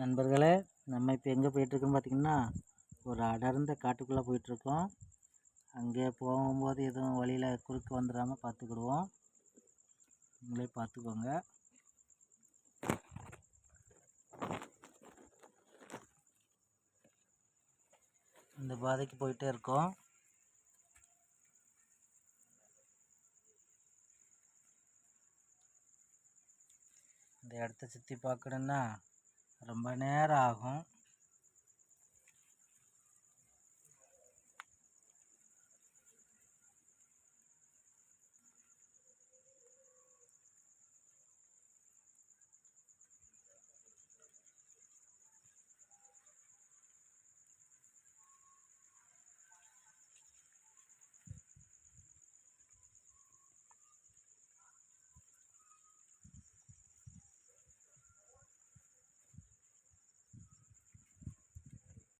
நண்பர்களே நம்ம இப்போ எங்கே போயிட்டுருக்குன்னு பார்த்திங்கன்னா ஒரு அடர்ந்த காட்டுக்குள்ளே போயிட்டுருக்கோம். அங்கே போகும்போது எதுவும் வழியில் குறுக்கு வந்துடாமல் பார்த்துக்கிடுவோம் நீங்களே பார்த்துக்கோங்க இந்த பாதைக்கு போயிட்டே இருக்கோம். இந்த இடத்த சுற்றி பார்க்கணுன்னா रहा नेहरा